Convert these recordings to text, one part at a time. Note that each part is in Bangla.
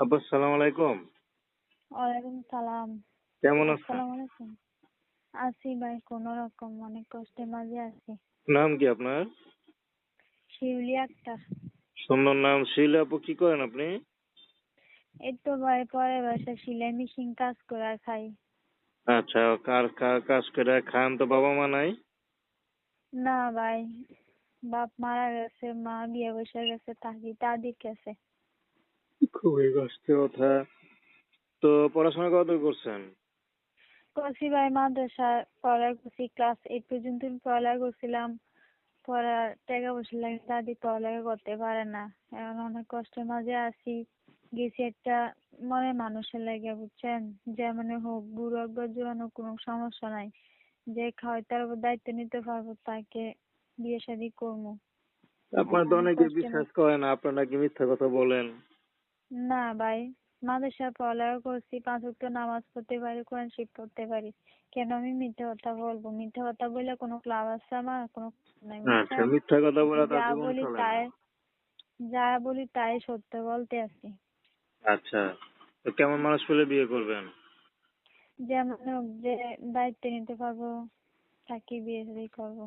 আপু সালাম আলাইকুম। ওয়ালাইকুম সালাম। কেমন আছেন? আছি ভাই কোনো রকম অনেক কষ্টের মাঝে আছি। নাম কি আপনার? শিউলি আক্তার। সুন্দর নাম। শিলা আপু কি করেন আপনি? এই তো ভাই পরে বাসা সেলাই মেশিন কাজ করে খাই। আচ্ছা কার কার কাজ করে খান তো বাবা মা নাই? না ভাই বাপ মারা গেছে মা বিয়ে বসে গেছে থাকি দাদির কাছে। খুবই কষ্টের কথা। তো পড়াশোনা কত করছেন? করছি ভাই মাদ্রাসা পড়া করছি ক্লাস এইট পর্যন্ত পড়ালেখা করছিলাম। পড়া টাকা পয়সা লাগে দাদি পড়ালেখা করতে পারে না। এখন অনেক কষ্টের মাঝে আছি। গেছি একটা মনে মানুষের লাগে বুঝছেন? যেমন হোক বুড়ো হোক বা জোয়ান কোনো সমস্যা নাই। যে খাওয়াইতার উপর দায়িত্ব নিতে পারব তাকে বিয়ে শাদি করব। আপনার তো অনেকে বিশ্বাস করে না আপনার নাকি মিথ্যা কথা বলেন। না ভাই মাদ্রাসা পড়ালেখা করছি পাঁচ ওয়াক্ত নামাজ পড়তে পারি কোরআন শরীফ পড়তে পারি। কেন আমি মিথ্যা কথা বলব? মিথ্যা কথা বলে কোনো লাভ আছে আমার? কোনো আচ্ছা মিথ্যা কথা বলে তার যা জীবন বলি তাই যা বলি তাই সত্য বলতে আছি। আচ্ছা তো কেমন মানুষ পেলে বিয়ে করবেন? যেমন হোক যে দায়িত্ব নিতে পারব তাকে বিয়ে শাদি করব।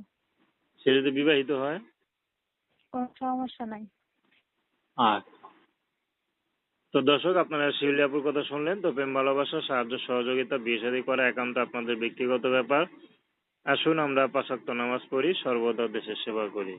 সে যদি বিবাহিত হয়? কোনো সমস্যা নাই। আচ্ছা তো দর্শক, আপনারা শিউলিয়াপুর কথা শুনলেন। তো প্রেম, ভালোবাসা, সাহায্য, সহযোগিতা, বিয়ে করা একান্ত আপনাদের ব্যক্তিগত ব্যাপার। আসুন আমরা পাশাক্ত নামাজ পড়ি, সর্বদা দেশের সেবা করি।